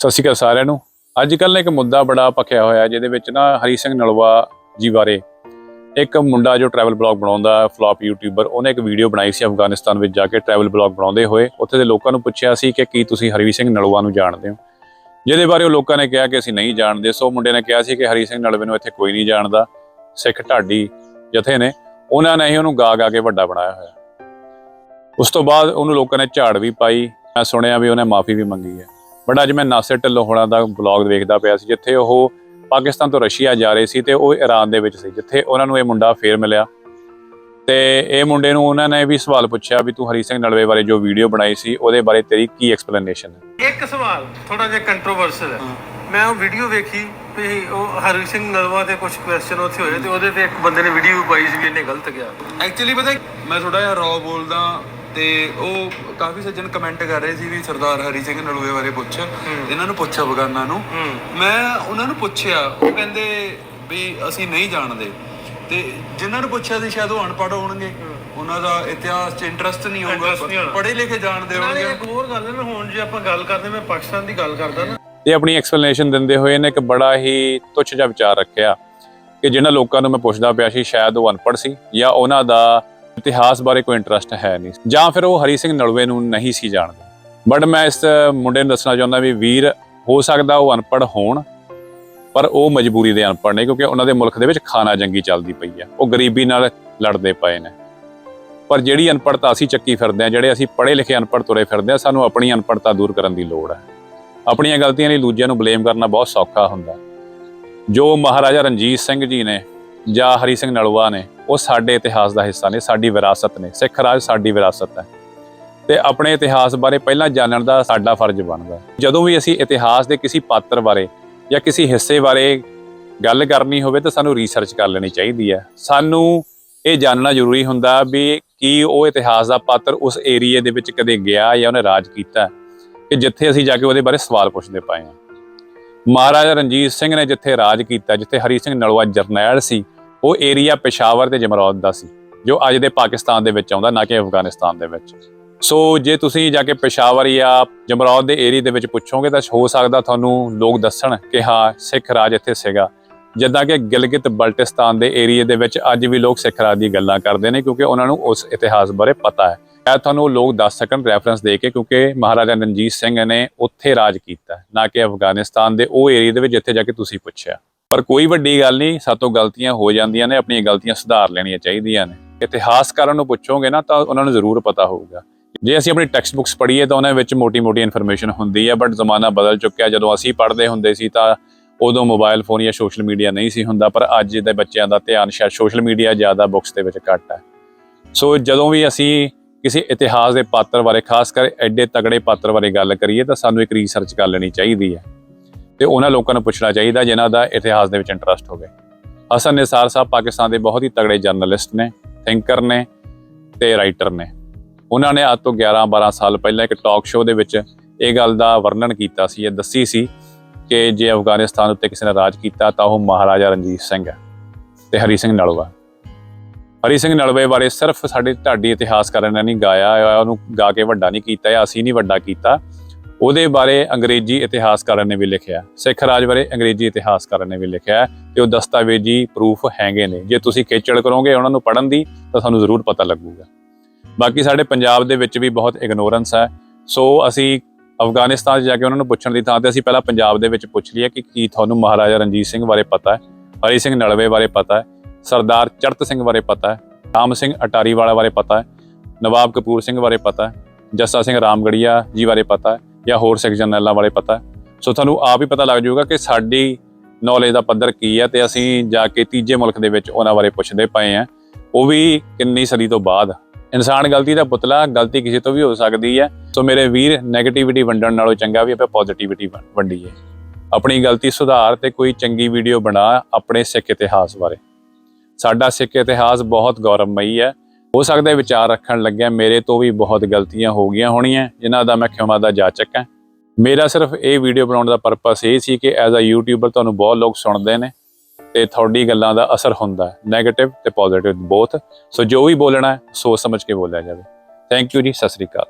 ਸਤਿ ਸ਼੍ਰੀ ਅਕਾਲ ਸਾਰਿਆਂ ਨੂੰ। ਅੱਜ ਕੱਲ੍ਹ ਇੱਕ ਮੁੱਦਾ ਬੜਾ ਪੱਕਿਆ ਹੋਇਆ, ਜਿਹਦੇ ਵਿੱਚ ਨਾ ਹਰੀ ਸਿੰਘ ਨਲਵਾ ਜੀ ਬਾਰੇ ਇੱਕ ਮੁੰਡਾ ਜੋ ਟਰੈਵਲ ਬਲੌਗ ਬਣਾਉਂਦਾ ਫਲॉप ਯੂਟਿਊਬਰ ਉਹਨੇ ਇੱਕ ਵੀਡੀਓ ਬਣਾਈ ਸੀ ਅਫਗਾਨਿਸਤਾਨ ਵਿੱਚ ਜਾ ਕੇ ਟਰੈਵਲ ਬਲੌਗ ਬਣਾਉਂਦੇ ਹੋਏ। ਉੱਥੇ ਦੇ ਲੋਕਾਂ ਨੂੰ ਪੁੱਛਿਆ ਸੀ ਕਿ ਕੀ ਤੁਸੀਂ ਹਰੀ ਸਿੰਘ ਨਲਵਾ ਨੂੰ ਜਾਣਦੇ ਹੋ? ਜਿਹਦੇ ਬਾਰੇ ਉਹ ਲੋਕਾਂ ਨੇ ਕਿਹਾ ਕਿ ਅਸੀਂ ਨਹੀਂ ਜਾਣਦੇ। ਸੋ ਮੁੰਡੇ ਨੇ ਕਿਹਾ ਸੀ ਕਿ ਹਰੀ ਸਿੰਘ ਨਲਵੇ ਨੂੰ ਇੱਥੇ ਕੋਈ ਨਹੀਂ ਜਾਣਦਾ। ਸਿੱਖ ਢਾਡੀ ਜਥੇ ਨੇ, ਉਹਨਾਂ ਨੇ ਹੀ ਉਹਨੂੰ ਗਾ ਗਾ ਕੇ ਵੱਡਾ ਬਣਾਇਆ ਹੋਇਆ। ਉਸ ਤੋਂ ਬਾਅਦ ਉਹਨੂੰ ਲੋਕਾਂ ਨੇ ਝਾੜ ਵੀ ਪਾਈ। ਮੈਂ ਸੁਣਿਆ ਵੀ ਉਹਨੇ ਮਾਫੀ ਵੀ ਮੰਗੀ ਹੈ। ਬਟ ਅੱਜ ਮੈਂ ਨਾਸਿਰ ਢਿੱਲੋਂ ਹੋਣਾ ਦਾ ਬਲੌਗ ਵੇਖਦਾ ਪਿਆ ਸੀ ਜਿੱਥੇ ਉਹ ਪਾਕਿਸਤਾਨ ਤੋਂ ਰਸ਼ੀਆ ਜਾ ਰਹੇ ਸੀ ਤੇ ਉਹ ਈਰਾਨ ਦੇ ਵਿੱਚ ਸੀ ਜਿੱਥੇ ਉਹਨਾਂ ਨੂੰ ਇਹ ਮੁੰਡਾ ਫੇਰ ਮਿਲਿਆ। ਤੇ ਇਹ ਮੁੰਡੇ ਨੂੰ ਉਹਨਾਂ ਨੇ ਵੀ ਸਵਾਲ ਪੁੱਛਿਆ ਵੀ ਤੂੰ ਹਰੀ ਸਿੰਘ ਨਲਵੇ ਬਾਰੇ ਜੋ ਵੀਡੀਓ ਬਣਾਈ ਸੀ ਉਹਦੇ ਬਾਰੇ ਤੇਰੀ ਕੀ ਐਕਸਪਲੇਨੇਸ਼ਨ ਹੈ? ਇੱਕ ਸਵਾਲ ਥੋੜਾ ਜਿਹਾ ਕੰਟਰੋਵਰਸ਼ਲ ਹੈ। ਮੈਂ ਉਹ ਵੀਡੀਓ ਵੇਖੀ ਵੀ ਉਹ ਹਰੀ ਸਿੰਘ ਨਲਵਾ ਦੇ ਕੁਝ ਕੁਐਸਚਨ ਉੱਥੇ ਹੋਏ ਤੇ ਉਹਦੇ ਤੇ ਇੱਕ ਬੰਦੇ ਨੇ ਵੀਡੀਓ ਪਾਈ ਸੀ ਵੀ ਇਹਨੇ ਗਲਤ ਗਿਆ ਐਕਚੁਅਲੀ ਪਤਾ ਮੈਂ ਥੋੜਾ ਜਿਹਾ ਰੌ ਬੋਲਦਾ ਤੇ ਉਹ ਕਾਫੀ ਸੱਜਣ ਕਮੈਂਟ ਕਰ ਰਹੇ ਸੀ ਵੀ ਸਰਦਾਰ ਹਰੀ ਸਿੰਘ ਨਲੂਏ ਬਾਰੇ ਪੁੱਛ। ਇਹਨਾਂ ਨੂੰ ਪੁੱਛ ਅਫਗਾਨਾਂ ਨੂੰ। ਮੈਂ ਉਹਨਾਂ ਨੂੰ ਪੁੱਛਿਆ ਉਹ ਕਹਿੰਦੇ ਵੀ ਅਸੀਂ ਨਹੀਂ ਜਾਣਦੇ। ਤੇ ਜਿਨ੍ਹਾਂ ਨੂੰ ਪੁੱਛਿਆ ਸੀ ਸ਼ਾਇਦ ਉਹ ਅਨਪੜ੍ਹ ਹੋਣਗੇ। ਉਹਨਾਂ ਦਾ ਇਤਿਹਾਸ 'ਚ ਇੰਟਰਸਟ ਨਹੀਂ ਹੋਊਗਾ। ਪੜ੍ਹੇ ਲਿਖੇ ਜਾਣਦੇ ਨਾਲੇ ਹੋਣਗੇ। ਇੱਕ ਹੋਰ ਗੱਲ ਹੈ ਨਾ ਹੁਣ ਜੇ ਆਪਾਂ ਗੱਲ ਕਰਦੇ ਮੈਂ ਪਾਕਿਸਤਾਨ ਦੀ ਗੱਲ ਕਰਦਾ ਨਾ। ਤੇ ਆਪਣੀ ਐਕਸਪਲੇਨੇਸ਼ਨ ਦਿੰਦੇ ਹੋਏ ਇਹਨੇ ਇੱਕ ਬੜਾ ਹੀ ਤੁੱਛ ਜਿਹਾ ਵਿਚਾਰ ਰੱਖਿਆ ਕਿ ਜਿਹਨਾਂ ਲੋਕਾਂ ਨੂੰ ਮੈਂ ਪੁੱਛਦਾ ਪਿਆ ਸੀ ਸ਼ਾਇਦ ਉਹ ਅਨਪੜ੍ਹ ਸੀ ਜਾਂ ਉਹਨਾਂ ਦਾ ਇਤਿਹਾਸ ਬਾਰੇ ਕੋਈ ਇੰਟਰਸਟ ਹੈ ਨਹੀਂ। ਜਾਂ ਫਿਰ ਉਹ ਹਰੀ ਸਿੰਘ ਨਲਵੇ ਨੂੰ ਨਹੀਂ ਸੀ ਜਾਣਦਾ। ਬਟ ਮੈਂ ਇਸ ਮੁੰਡੇ ਨੂੰ ਦੱਸਣਾ ਚਾਹੁੰਦਾ ਵੀ ਵੀਰ ਹੋ ਸਕਦਾ ਉਹ ਅਨਪੜ੍ਹ ਹੋਣ, ਪਰ ਉਹ ਮਜਬੂਰੀ ਦੇ ਅਨਪੜ੍ਹ ਨੇ, ਕਿਉਂਕਿ ਉਹਨਾਂ ਦੇ ਮੁਲਕ ਦੇ ਵਿੱਚ ਖਾਣਾ ਜੰਗੀ ਚੱਲਦੀ ਪਈ ਹੈ। ਉਹ ਗਰੀਬੀ ਨਾਲ ਲੜਦੇ ਪਏ ਨੇ। ਪਰ ਜਿਹੜੀ ਅਨਪੜ੍ਹਤਾ ਅਸੀਂ ਚੱਕੀ ਫਿਰਦੇ ਆ ਜਿਹੜੇ ਅਸੀਂ ਪੜ੍ਹੇ ਲਿਖੇ ਅਨਪੜ੍ਹ ਤੁਰੇ ਫਿਰਦੇ ਆ ਸਾਨੂੰ ਆਪਣੀ ਅਨਪੜ੍ਹਤਾ ਦੂਰ ਕਰਨ ਦੀ ਲੋੜ ਹੈ। ਆਪਣੀਆਂ ਗਲਤੀਆਂ ਲਈ ਦੂਜਿਆਂ ਨੂੰ ਬਲੇਮ ਕਰਨਾ ਬਹੁਤ ਸੌਖਾ ਹੁੰਦਾ। ਜੋ ਮਹਾਰਾਜਾ ਰਣਜੀਤ ਸਿੰਘ ਜੀ ਨੇ ਜਾਂ ਹਰੀ ਸਿੰਘ ਨਲਵਾ ਨੇ ਉਹ ਸਾਡੇ ਇਤਿਹਾਸ ਦਾ ਹਿੱਸਾ ਨੇ, ਸਾਡੀ ਵਿਰਾਸਤ ਨੇ। ਸਿੱਖ ਰਾਜ ਸਾਡੀ ਵਿਰਾਸਤ ਹੈ। ਤੇ ਆਪਣੇ ਇਤਿਹਾਸ ਬਾਰੇ ਪਹਿਲਾਂ ਜਾਣਨ ਦਾ ਸਾਡਾ ਫਰਜ਼ ਬਣਦਾ ਜਦੋਂ ਵੀ ਅਸੀਂ ਇਤਿਹਾਸ ਦੇ ਕਿਸੇ ਪਾਤਰ ਬਾਰੇ ਜਾਂ ਕਿਸੇ ਹਿੱਸੇ ਬਾਰੇ ਗੱਲ ਕਰਨੀ ਹੋਵੇ ਤਾਂ ਸਾਨੂੰ ਰਿਸਰਚ ਕਰ ਲੈਣੀ ਚਾਹੀਦੀ ਹੈ। ਸਾਨੂੰ ਇਹ ਜਾਣਨਾ ਜ਼ਰੂਰੀ ਹੁੰਦਾ ਵੀ ਕੀ ਉਹ ਇਤਿਹਾਸ ਦਾ ਪਾਤਰ ਉਸ ਏਰੀਏ ਦੇ ਵਿੱਚ ਕਦੇ ਗਿਆ ਜਾਂ ਉਹਨੇ ਰਾਜ ਕੀਤਾ ਕਿ ਜਿੱਥੇ ਅਸੀਂ ਜਾ ਕੇ ਉਹਦੇ ਬਾਰੇ ਸਵਾਲ ਪੁੱਛਦੇ ਪਏ ਹਾਂ। ਮਹਾਰਾਜਾ ਰਣਜੀਤ ਸਿੰਘ ਨੇ ਜਿੱਥੇ ਰਾਜ ਕੀਤਾ, ਜਿੱਥੇ ਹਰੀ ਸਿੰਘ ਨਲਵਾ ਜਰਨੈਲ ਸੀ ਉਹ ਏਰੀਆ ਪੇਸ਼ਾਵਰ ਤੇ ਜਮਰੌਦ ਦਾ ਸੀ, ਜੋ ਅੱਜ ਦੇ ਪਾਕਿਸਤਾਨ ਦੇ ਵਿੱਚ ਆਉਂਦਾ, ਨਾ ਕਿ ਅਫਗਾਨਿਸਤਾਨ ਦੇ ਵਿੱਚ। ਸੋ ਜੇ ਤੁਸੀਂ ਜਾ ਕੇ ਪੇਸ਼ਾਵਰ ਜਾਂ ਜਮਰੌਦ ਦੇ ਏਰੀਆ ਦੇ ਵਿੱਚ ਪੁੱਛੋਗੇ, ਤਾਂ ਹੋ ਸਕਦਾ ਤੁਹਾਨੂੰ ਲੋਕ ਦੱਸਣ ਕਿ ਹਾਂ, ਸਿੱਖ ਰਾਜ ਇੱਥੇ ਸੀਗਾ। ਜਿੱਦਾਂ ਕਿ ਗਿਲਗਿਤ ਬਲਟਿਸਤਾਨ ਦੇ ਏਰੀਆ ਦੇ ਵਿੱਚ ਅੱਜ ਵੀ ਲੋਕ ਸਿੱਖ ਰਾਜ ਦੀ ਗੱਲਾਂ ਕਰਦੇ ਨੇ, ਕਿਉਂਕਿ ਉਹਨਾਂ ਨੂੰ ਉਸ ਇਤਿਹਾਸ ਬਾਰੇ ਪਤਾ ਹੈ। ਇਹ ਤੁਹਾਨੂੰ ਉਹ ਲੋਕ ਦੱਸ ਸਕਣ ਰੈਫਰੈਂਸ ਦੇ ਕੇ, ਕਿਉਂਕਿ ਮਹਾਰਾਜਾ ਰਣਜੀਤ ਸਿੰਘ ਨੇ ਉੱਥੇ ਰਾਜ ਕੀਤਾ, ਨਾ ਕਿ ਅਫਗਾਨਿਸਤਾਨ ਦੇ ਉਹ ਏਰੀਆ ਦੇ ਵਿੱਚ, ਜਿੱਥੇ ਜਾ ਕੇ ਤੁਸੀਂ ਪੁੱਛਿਆ। ਪਰ ਕੋਈ ਵੱਡੀ ਗੱਲ ਨਹੀਂ, ਸਾਤੋਂ ਗਲਤੀਆਂ ਹੋ ਜਾਂਦੀਆਂ ਨੇ, ਆਪਣੀਆਂ ਗਲਤੀਆਂ ਸੁਧਾਰ ਲੈਣੀਆਂ ਚਾਹੀਦੀਆਂ ਨੇ। ਇਤਿਹਾਸਕਾਰਾਂ ਨੂੰ ਪੁੱਛੋਗੇ ਨਾ, ਤਾਂ ਉਹਨਾਂ ਨੂੰ ਜ਼ਰੂਰ ਪਤਾ ਹੋਊਗਾ। ਜੇ ਅਸੀਂ ਆਪਣੀ ਟੈਕਸਟ ਬੁੱਕਸ ਪੜ੍ਹੀਏ, ਤਾਂ ਉਹਨਾਂ ਵਿੱਚ ਮੋਟੀ-ਮੋਟੀ ਇਨਫੋਰਮੇਸ਼ਨ ਹੁੰਦੀ ਹੈ ਬਟ ਜ਼ਮਾਨਾ ਬਦਲ ਚੁੱਕਿਆ। ਜਦੋਂ ਅਸੀਂ ਪੜ੍ਹਦੇ ਹੁੰਦੇ ਸੀ, ਤਾਂ ਉਦੋਂ ਮੋਬਾਈਲ ਫੋਨ ਜਾਂ ਸੋਸ਼ਲ ਮੀਡੀਆ ਨਹੀਂ ਸੀ ਹੁੰਦਾ, ਪਰ ਅੱਜ ਦੇ ਬੱਚਿਆਂ ਦਾ ਧਿਆਨ ਸ਼ਾਇਦ ਸੋਸ਼ਲ ਮੀਡੀਆ ਜ਼ਿਆਦਾ ਬੁੱਕਸ ਦੇ ਵਿੱਚ ਘੱਟ ਹੈ ਸੋ ਜਦੋਂ ਵੀ ਅਸੀਂ ਕਿਸੇ ਇਤਿਹਾਸ ਦੇ ਪਾਤਰ ਬਾਰੇ, ਖਾਸ ਕਰ ਐਡੇ ਤਗੜੇ ਪਾਤਰ ਬਾਰੇ ਗੱਲ ਕਰੀਏ, ਤਾਂ ਸਾਨੂੰ ਇੱਕ ਰਿਸਰਚ ਕਰ ਲੈਣੀ ਚਾਹੀਦੀ ਹੈ। ਤੇ ਉਹਨਾਂ ਲੋਕਾਂ ਨੂੰ ਪੁੱਛਣਾ ਚਾਹੀਦਾ ਜਿਨ੍ਹਾਂ ਦਾ ਇਤਿਹਾਸ ਦੇ ਵਿੱਚ ਇੰਟਰਸਟ ਹੋਵੇ। ਹਸਨ ਨਿਸਾਰ ਸਾਹਿਬ ਪਾਕਿਸਤਾਨ ਦੇ ਬਹੁਤ ਹੀ ਤਗੜੇ ਜਰਨਲਿਸਟ ਨੇ ਥਿੰਕਰ ਨੇ ਤੇ ਰਾਈਟਰ ਨੇ। ਉਹਨਾਂ ਨੇ ਅੱਜ ਤੋਂ 11 12 ਸਾਲ ਪਹਿਲਾਂ ਇੱਕ ਟਾਕ ਸ਼ੋਅ ਦੇ ਵਿੱਚ ਇਹ ਗੱਲ ਦਾ ਵਰਣਨ ਕੀਤਾ ਸੀ, ਇਹ ਦੱਸੀ ਸੀ ਕਿ ਜੇ ਅਫਗਾਨਿਸਤਾਨ ਉੱਤੇ ਕਿਸੇ ਨੇ ਰਾਜ ਕੀਤਾ ਤਾਂ ਉਹ ਮਹਾਰਾਜਾ ਰਣਜੀਤ ਸਿੰਘ ਹੈ ਤੇ ਹਰੀ ਸਿੰਘ ਨਲਵਾ। ਹਰੀ ਸਿੰਘ ਨਲਵੇ ਬਾਰੇ ਸਿਰਫ ਸਾਡੇ ਢਾਡੀ ਇਤਿਹਾਸਕਾਰਾਂ ਨੇ ਨਹੀਂ ਗਾਇਆ ਉਹਨੂੰ ਗਾ ਕੇ ਵੱਡਾ ਨਹੀਂ ਕੀਤਾ ਜਾਂ ਅਸੀਂ ਨਹੀਂ ਵੱਡਾ ਕੀਤਾ। ਉਹਦੇ ਬਾਰੇ ਅੰਗਰੇਜ਼ੀ ਇਤਿਹਾਸਕਾਰਾਂ ਨੇ ਵੀ ਲਿਖਿਆ ਸਿੱਖ ਰਾਜ ਬਾਰੇ ਅੰਗਰੇਜ਼ੀ ਇਤਿਹਾਸਕਾਰਾਂ ਨੇ ਵੀ ਲਿਖਿਆ ਤੇ ਉਹ ਦਸਤਾਵੇਜ਼ੀ ਪ੍ਰੂਫ ਹੈਗੇ ਨੇ। ਜੇ ਤੁਸੀਂ ਖੇਚਲ ਕਰੋਗੇ ਉਹਨਾਂ ਨੂੰ ਪੜ੍ਹਨ ਦੀ, ਤਾਂ ਤੁਹਾਨੂੰ ਜ਼ਰੂਰ ਪਤਾ ਲੱਗੂਗਾ। ਬਾਕੀ ਸਾਡੇ ਪੰਜਾਬ ਦੇ ਵਿੱਚ ਵੀ ਬਹੁਤ ਇਗਨੋਰੈਂਸ ਹੈ। ਸੋ ਅਸੀਂ ਅਫਗਾਨਿਸਤਾਨ 'ਚ ਜਾ ਕੇ ਉਹਨਾਂ ਨੂੰ ਪੁੱਛਣ ਦੀ ਥਾਂ ਤੇ ਅਸੀਂ ਪਹਿਲਾਂ ਪੰਜਾਬ ਦੇ ਵਿੱਚ ਪੁੱਛ ਲਈਏ ਕਿ ਕੀ ਤੁਹਾਨੂੰ ਮਹਾਰਾਜਾ ਰਣਜੀਤ ਸਿੰਘ ਬਾਰੇ ਪਤਾ ਹੈ, ਹਰੀ ਸਿੰਘ ਨਲਵੇ ਬਾਰੇ ਪਤਾ ਹੈ, ਸਰਦਾਰ ਚੜਤ ਸਿੰਘ ਬਾਰੇ ਪਤਾ ਹੈ, ਰਾਮ ਸਿੰਘ ਅਟਾਰੀ ਵਾਲਾ ਬਾਰੇ ਪਤਾ ਹੈ, ਨਵਾਬ ਕਪੂਰ ਸਿੰਘ ਬਾਰੇ ਪਤਾ ਹੈ, ਜੱਸਾ ਸਿੰਘ ਰਾਮਗੜੀਆ ਜੀ ਬਾਰੇ ਪਤਾ ਹੈ ਜਾਂ ਹੋਰ ਸਿੱਖ ਜਰਨੈਲਾਂ ਬਾਰੇ ਪਤਾ ਸੋ ਤੁਹਾਨੂੰ ਆਪ ਹੀ ਪਤਾ ਲੱਗ ਜਾਊਗਾ ਕਿ ਸਾਡੀ ਨੌਲੇਜ ਦਾ ਪੱਧਰ ਕੀ ਹੈ ਤੇ ਅਸੀਂ ਜਾ ਕੇ ਤੀਜੇ ਮੁਲਕ ਦੇ ਵਿੱਚ ਉਹਨਾਂ ਬਾਰੇ ਪੁੱਛਦੇ ਪਏ ਆ ਉਹ ਵੀ ਕਿੰਨੀ ਸਦੀ ਤੋਂ ਬਾਅਦ। ਇਨਸਾਨ ਗਲਤੀ ਦਾ ਪੁਤਲਾ, ਗਲਤੀ ਕਿਸੇ ਤੋਂ ਵੀ ਹੋ ਸਕਦੀ ਹੈ। ਸੋ ਮੇਰੇ ਵੀਰ 네ਗੇਟਿਵਿਟੀ ਵੰਡਣ ਨਾਲੋਂ ਚੰਗਾ ਵੀ ਆਪਾਂ ਪੋਜ਼ਿਟਿਵਿਟੀ ਵੰਡੀਏ। ਆਪਣੀ ਗਲਤੀ ਸੁਧਾਰ ਤੇ ਕੋਈ ਚੰਗੀ ਵੀਡੀਓ ਬਣਾ ਆਪਣੇ ਸਿੱਖ ਇਤਿਹਾਸ ਬਾਰੇ। ਸਾਡਾ ਸਿੱਖ ਇਤਿਹਾਸ ਬਹੁਤ ਗੌਰਵਮਈ ਹੈ। ਹੋ ਸਕਦਾ ਵਿਚਾਰ ਰੱਖਣ ਲੱਗਿਆ ਮੇਰੇ ਤੋਂ ਵੀ ਬਹੁਤ ਗਲਤੀਆਂ ਹੋ ਗਈਆਂ ਹੋਣੀਆਂ, ਜਿਨ੍ਹਾਂ ਦਾ ਮੈਂ ਖਿਮਾ ਦਾ ਜਾਚਕ ਹਾਂ। ਮੇਰਾ ਸਿਰਫ ਇਹ ਵੀਡੀਓ ਬਣਾਉਣ ਦਾ ਪਰਪਸ ਇਹ ਸੀ ਕਿ ਐਜ਼ ਅ ਯੂਟਿਊਬਰ ਤੁਹਾਨੂੰ ਬਹੁਤ ਲੋਕ ਸੁਣਦੇ ਨੇ ਤੇ ਤੁਹਾਡੀ ਗੱਲਾਂ ਦਾ ਅਸਰ ਹੁੰਦਾ ਹੈ 네ਗੇਟਿਵ ਤੇ ਪੋਜ਼ਿਟਿਵ ਬੋਥ ਸੋ ਜੋ ਵੀ ਬੋਲਣਾ ਹੈ, ਸੋਚ ਸਮਝ ਕੇ ਬੋਲਿਆ ਜਾਵੇ। ਥੈਂਕ ਯੂ ਜੀ, ਸਤਿ ਸ੍ਰੀ ਅਕਾਲ।